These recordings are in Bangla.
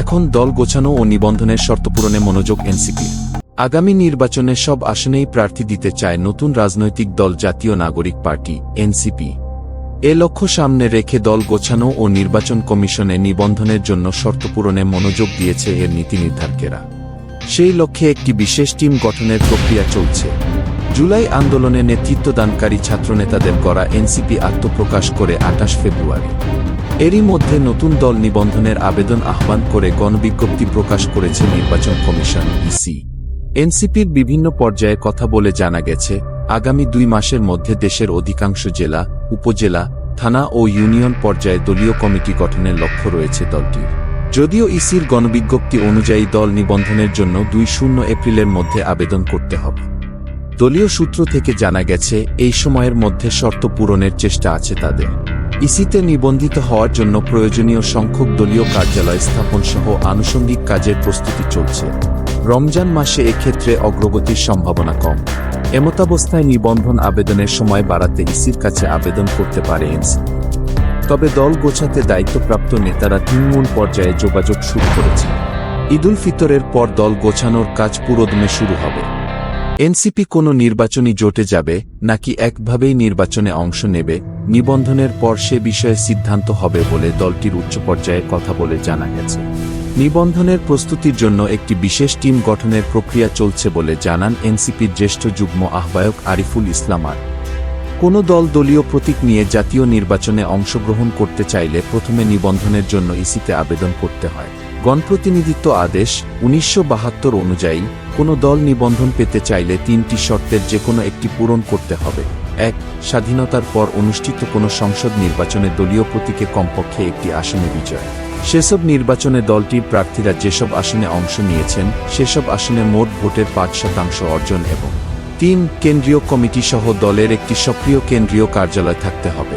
এখন দল গোছানো ও নিবন্ধনের শর্ত পূরণে মনোযোগ এনসিপির আগামী নির্বাচনে সব আসনেই প্রার্থী দিতে চায় নতুন রাজনৈতিক দল জাতীয় নাগরিক পার্টি, এনসিপি। এ লক্ষ্য সামনে রেখে দল গোছানো ও নির্বাচন কমিশনে নিবন্ধনের জন্য শর্ত পূরণে মনোযোগ দিয়েছে এর নীতি নির্ধারকেরা। সেই লক্ষ্যে একটি বিশেষ টিম গঠনের প্রক্রিয়া চলছে। জুলাই আন্দোলনে নেতৃত্বদানকারী ছাত্রনেতাদের করা এনসিপি আত্মপ্রকাশ করে আঠাশ ফেব্রুয়ারি। এরই মধ্যে নতুন দল নিবন্ধনের আবেদন আহ্বান করে গণবিজ্ঞপ্তি প্রকাশ করেছে নির্বাচন কমিশন, ইসি। এনসিপির বিভিন্ন পর্যায়ে কথা বলে জানা গেছে, আগামী দুই মাসের মধ্যে দেশের অধিকাংশ জেলা, উপজেলা, থানা ও ইউনিয়ন পর্যায়ে দলীয় কমিটি গঠনের লক্ষ্য রয়েছে দলটির। যদিও ইসির গণবিজ্ঞপ্তি অনুযায়ী দল নিবন্ধনের জন্য দুই শূন্য এপ্রিলের মধ্যে আবেদন করতে হবে। দলীয় সূত্র থেকে জানা গেছে, এই সময়ের মধ্যে শর্ত পূরণের চেষ্টা আছে তাদের। ইসিতে নিবন্ধিত হওয়ার জন্য প্রয়োজনীয় সংখ্যক দলীয় কার্যালয় স্থাপন সহ আনুষঙ্গিক কাজের প্রস্তুতি চলছে। রমজান মাসে এক্ষেত্রে অগ্রগতির সম্ভাবনা কম। এমতাবস্থায় নিবন্ধন আবেদনের সময় বাড়াতে ইসির কাছে আবেদন করতে পারে এনসি। তবে দল গোছাতে দায়িত্বপ্রাপ্ত নেতারা তৃণমূল পর্যায়ে যোগাযোগ শুরু করেছে ঈদুল ফিতরের পর দল গোছানোর কাজ পুরোদমে শুরু হবে। এনসিপি কোনো নির্বাচনী জোটে যাবে, নাকি একভাবেই নির্বাচনে অংশ নেবে, নিবন্ধনের পর সে বিষয়ে সিদ্ধান্ত হবে বলে দলটির উচ্চ পর্যায়ে কথা বলে জানা গেছে। নিবন্ধনের প্রস্তুতির জন্য একটি বিশেষ টিম গঠনের প্রক্রিয়া চলছে বলে জানান এনসিপির জ্যেষ্ঠ যুগ্ম আহ্বায়ক আরিফুল ইসলাম আর। কোনো দল দলীয় প্রতীক নিয়ে জাতীয় নির্বাচনে অংশগ্রহণ করতে চাইলে প্রথমে নিবন্ধনের জন্য ইসিতে আবেদন করতে হয়। গণপ্রতিনিধিত্ব আদেশ উনিশশো বাহাত্তর অনুযায়ী কোনো দল নিবন্ধন পেতে চাইলে তিনটি শর্তের যে কোনো একটি পূরণ করতে হবে। এক, স্বাধীনতার পর অনুষ্ঠিত কোনো সংসদ নির্বাচনে দলীয় প্রতীকে কমপক্ষে একটি আসনে বিজয়। সেসব নির্বাচনে দলটির প্রার্থীরা যেসব আসনে অংশ নিয়েছেন, সেসব আসনে মোট ভোটের পাঁচ শতাংশ অর্জন এবং তিন, কেন্দ্রীয় কমিটি সহ দলের একটি সক্রিয় কেন্দ্রীয় কার্যালয় থাকতে হবে।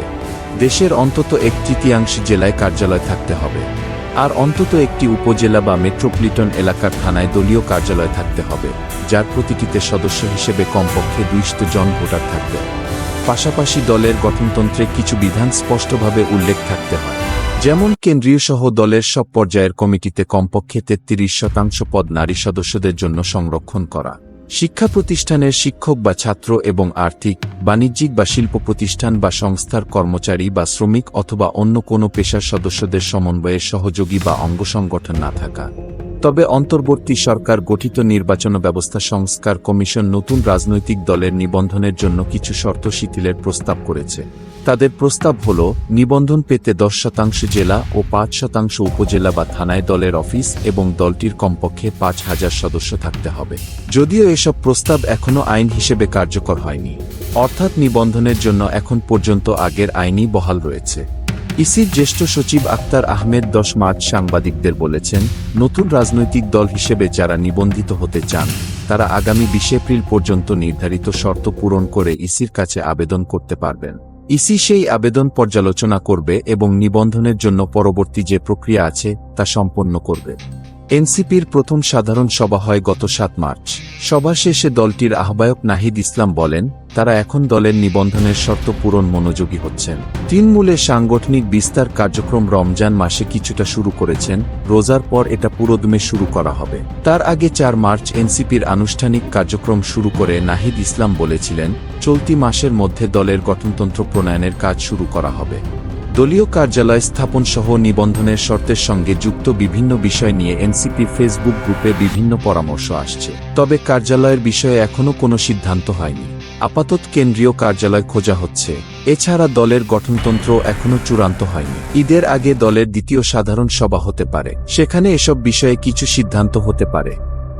দেশের অন্তত এক তৃতীয়াংশ জেলায় কার্যালয় থাকতে হবে। আর অন্তত একটি উপজেলা বা মেট্রোপলিটন এলাকার থানায় দলীয় কার্যালয় থাকতে হবে, যার প্রতিটিতে সদস্য হিসেবে কমপক্ষে দুইশত জন ভোটার থাকবে। পাশাপাশি দলের গঠনতন্ত্রে কিছু বিধান স্পষ্টভাবে উল্লেখ থাকতে হয়। যেমন কেন্দ্রীয় সহ দলের সব পর্যায়ের কমিটিতে কমপক্ষে তেত্রিশ শতাংশ পদ নারী সদস্যদের জন্য সংরক্ষণ করা। শিক্ষা প্রতিষ্ঠানের শিক্ষক বা ছাত্র এবং আর্থিক, বাণিজ্যিক বা শিল্প প্রতিষ্ঠান বা সংস্থার কর্মচারী বা শ্রমিক অথবা অন্য কোনো পেশার সদস্যদের সমন্বয়ে সহযোগী বা অঙ্গ সংগঠন না থাকা। তবে অন্তর্বর্তী সরকার গঠিত নির্বাচন ব্যবস্থা সংস্কার কমিশন নতুন রাজনৈতিক দলের নিবন্ধনের জন্য কিছু শর্ত শিথিলের প্রস্তাব করেছে। তাদের প্রস্তাব হল, নিবন্ধন পেতে দশ শতাংশ জেলা ও পাঁচ শতাংশ উপজেলা বা থানায় দলের অফিস এবং দলটির কমপক্ষে পাঁচ হাজার সদস্য থাকতে হবে। যদিও এসব প্রস্তাব এখনও আইন হিসেবে কার্যকর হয়নি। অর্থাৎ নিবন্ধনের জন্য এখন পর্যন্ত আগের আইনই বহাল রয়েছে। ইসির জ্যেষ্ঠ সচিব আক্তার আহমেদ দশ মার্চ সাংবাদিকদের বলেছেন, নতুন রাজনৈতিক দল হিসেবে যারা নিবন্ধিত হতে চান, তারা আগামী বিশ এপ্রিল পর্যন্ত নির্ধারিত শর্ত পূরণ করে ইসির কাছে আবেদন করতে পারবেন। ইসি সেই আবেদন পর্যালোচনা করবে এবং নিবন্ধনের জন্য পরবর্তী যে প্রক্রিয়া আছে, তা সম্পন্ন করবে। এনসিপির প্রথম সাধারণ সভা হয় গত সাত মার্চ। সভা শেষে দলটির আহ্বায়ক নাহিদ ইসলাম বলেন, তারা এখন দলের নিবন্ধনের শর্ত পূরণ মনোযোগী হচ্ছেন। তৃণমূলে সাংগঠনিক বিস্তার কার্যক্রম রমজান মাসে কিছুটা শুরু করেছেন, রোজার পর এটা পুরোদমে শুরু করা হবে। তার আগে চার মার্চ এনসিপির আনুষ্ঠানিক কার্যক্রম শুরু করে নাহিদ ইসলাম বলেছিলেন, চলতি মাসের মধ্যে দলের গঠনতন্ত্র প্রণয়নের কাজ শুরু করা হবে। দলীয় কার্যালয় স্থাপন সহ নিবন্ধনের শর্তের সঙ্গে যুক্ত বিভিন্ন বিষয় নিয়ে এনসিপি ফেসবুক গ্রুপে বিভিন্ন পরামর্শ আসছে। তবে কার্যালয়ের বিষয়ে এখনও কোনো সিদ্ধান্ত হয়নি। আপাতত কেন্দ্রীয় কার্যালয় খোঁজা হচ্ছে। এছাড়া দলের গঠনতন্ত্র এখনও চূড়ান্ত হয়নি। ঈদের আগে দলের দ্বিতীয় সাধারণ সভা হতে পারে। সেখানে এসব বিষয়ে কিছু সিদ্ধান্ত হতে পারে।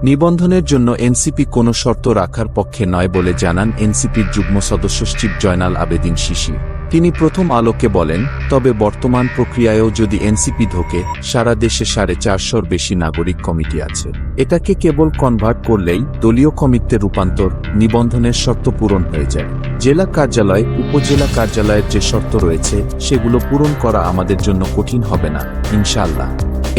নিবন্ধনের জন্য এনসিপি কোনো শর্ত রাখার পক্ষে নয় বলে জানান এনসিপির যুগ্ম সদস্য সচিব জয়নাল আবেদিন শিশি তিনি প্রথম আলোকে বলেন, তবে বর্তমান প্রক্রিয়ায়ও যদি এনসিপি ঢোকে, সারা দেশে সাড়ে চারশোর বেশি নাগরিক কমিটি আছে। এটাকে কেবল কনভার্ট করলেই দলীয় কমিটিতে রূপান্তর নিবন্ধনের শর্ত পূরণ হয়ে যায়। জেলা কার্যালয়, উপজেলা কার্যালয়ের যে শর্ত রয়েছে, সেগুলো পূরণ করা আমাদের জন্য কঠিন হবে না ইনশাল্লাহ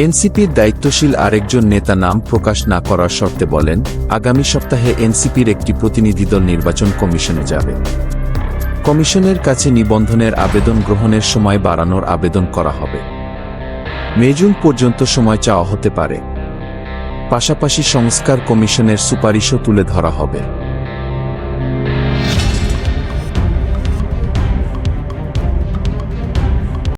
এনসিপির দায়িত্বশীল আরেকজন নেতা নাম প্রকাশ না করার শর্তে বলেন, আগামী সপ্তাহে এনসিপির একটি প্রতিনিধি দল নির্বাচন কমিশনে যাবে। কমিশনের কাছে নিবন্ধনের আবেদন গ্রহণের সময় বাড়ানোর আবেদন করা হবে। মে, জুন পর্যন্ত সময় চাওয়া হতে পারে। পাশাপাশি সংস্কার কমিশনের সুপারিশও তুলে ধরা হবে।